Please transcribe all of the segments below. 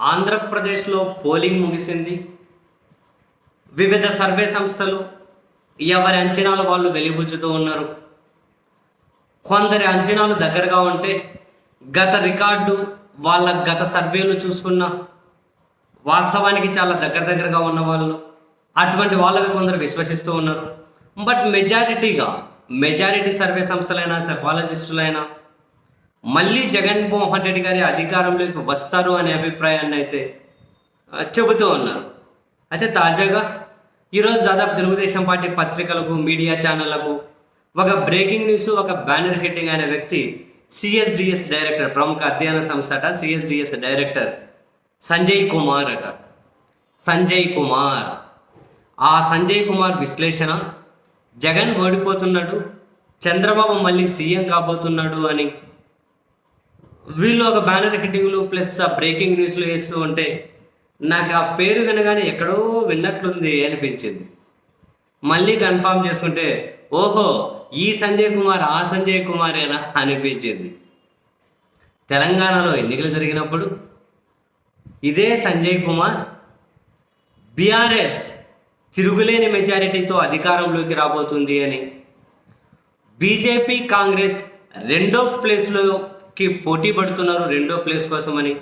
ఆంధ్రప్రదేశ్లో పోలింగ్ ముగిసింది. వివిధ సర్వే సంస్థలు ఎవరి అంచనాలు వాళ్ళు వెలిబుచ్చుతూ ఉన్నారు. కొందరి అంచనాలు దగ్గరగా ఉంటే గత రికార్డు వాళ్ళ గత సర్వేలు చూసుకున్న వాస్తవానికి చాలా దగ్గర దగ్గరగా ఉన్న వాళ్ళు. అటువంటి వాళ్ళవి కొందరు విశ్వసిస్తూ ఉన్నారు. బట్ మెజారిటీగా మెజారిటీ సర్వే సంస్థలైనా సెఫాలజిస్టులైనా మళ్ళీ జగన్మోహన్ రెడ్డి గారి అధికారంలోకి వస్తారు అనే అభిప్రాయాన్ని అయితే చెబుతూ ఉన్నారు. అయితే తాజాగా ఈరోజు దాదాపు తెలుగుదేశం పార్టీ పత్రికలకు మీడియా ఛానళ్ళకు ఒక బ్రేకింగ్ న్యూస్ ఒక బ్యానర్ హిట్టింగ్ అనే వ్యక్తి సిఎస్డిఎస్ డైరెక్టర్ ప్రముఖ అధ్యయన సంస్థ అట సిఎస్డిఎస్ డైరెక్టర్ సంజయ్ కుమార్ అట. సంజయ్ కుమార్. ఆ సంజయ్ కుమార్ విశ్లేషణ జగన్ ఓడిపోతున్నాడు చంద్రబాబు మళ్ళీ సీఎం కాబోతున్నాడు అని వీళ్ళు ఒక బ్యానర్ హిట్టింగ్లు ప్లస్ ఆ బ్రేకింగ్ న్యూస్లు వేస్తూ ఉంటే నాకు ఆ పేరు వినగానే ఎక్కడో విన్నట్లుంది అనిపించింది. మళ్ళీ కన్ఫామ్ చేసుకుంటే ఓహో ఈ సంజయ్ కుమార్ ఆ సంజయ్ కుమారేనా అనిపించింది. తెలంగాణలో ఎన్నికలు జరిగినప్పుడు ఇదే సంజయ్ కుమార్ బీఆర్ఎస్ తిరుగులేని మెజారిటీతో అధికారంలోకి రాబోతుంది అని బీజేపీ కాంగ్రెస్ రెండో కి పోటీ పడుతున్నారు రెండో ప్లేస్ కోసమని.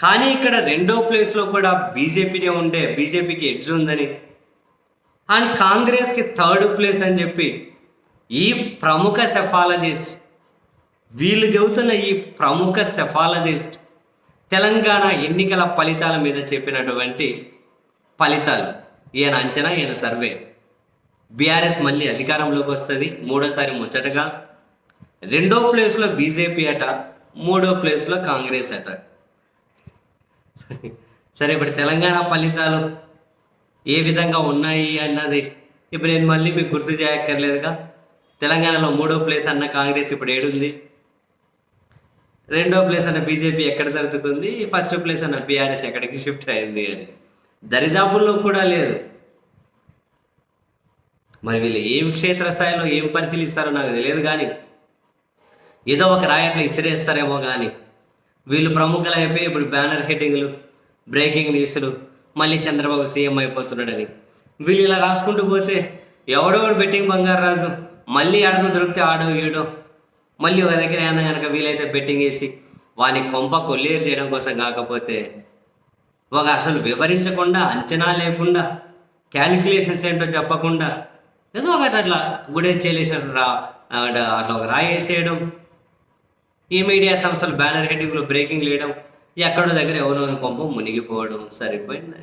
కానీ ఇక్కడ రెండో ప్లేస్లో కూడా బీజేపీనే ఉండే బీజేపీకి ఎడ్జ్ ఉందని. అండ్ కాంగ్రెస్కి థర్డ్ ప్లేస్ అని చెప్పి ఈ ప్రముఖ సెఫాలజిస్ట్ వీళ్ళు చెబుతున్న ఈ ప్రముఖ సెఫాలజిస్ట్ తెలంగాణ ఎన్నికల ఫలితాల మీద చెప్పినటువంటి ఫలితాలు. ఈయన అంచనా ఈయన సర్వే బీఆర్ఎస్ మళ్ళీ అధికారంలోకి వస్తుంది. మూడోసారి ముచ్చటగా రెండో ప్లేస్లో బీజేపీ అట మూడో ప్లేస్లో కాంగ్రెస్ అట. సరే ఇప్పుడు తెలంగాణ ఫలితాలు ఏ విధంగా ఉన్నాయి అన్నది ఇప్పుడు నేను మళ్ళీ మీకు గుర్తు చేయక్కర్లేదుగా. తెలంగాణలో మూడో ప్లేస్ అన్న కాంగ్రెస్ ఇప్పుడు ఏడుంది. రెండో ప్లేస్ అన్న బీజేపీ ఎక్కడ సర్దుకుంది? ఫస్ట్ ప్లేస్ అన్న బీఆర్ఎస్ ఎక్కడికి షిఫ్ట్ అయింది అని. దరిదాపుల్లో కూడా లేదు. మరి వీళ్ళు ఏం క్షేత్రస్థాయిలో ఏం పరిశీలిస్తారో నాకు తెలియదు కానీ ఏదో ఒక రాయట్లు ఇసిరేస్తారేమో కానీ వీళ్ళు ప్రముఖులు అయిపోయి ఇప్పుడు బ్యానర్ హెడ్డింగ్లు బ్రేకింగ్ న్యూస్లు మళ్ళీ చంద్రబాబు సీఎం అయిపోతున్నాడని. వీళ్ళు ఇలా రాసుకుంటూ పోతే ఎవడో బెట్టింగ్ బంగారు రాజు మళ్ళీ ఆడను దొరికితే ఆడో ఈడో. మళ్ళీ ఒక దగ్గర అయినా కనుక వీలైతే బెట్టింగ్ వేసి వాని కొంప కొల్లేరు చేయడం కోసం కాకపోతే ఒక అసలు వివరించకుండా అంచనా లేకుండా క్యాలిక్యులేషన్స్ ఏంటో చెప్పకుండా ఏదో ఒకటి అట్లా గుడి చేయలేసిన రా అట్లా అట్లా ఒక రాయి వేసేయడం. ఈ మీడియా సంస్థలు బ్యానర్ హెడ్డింగ్లో బ్రేకింగ్ లేయడం ఎక్కడో దగ్గర ఎవరో కొంప మునిగిపోవడం సరిపోయింది?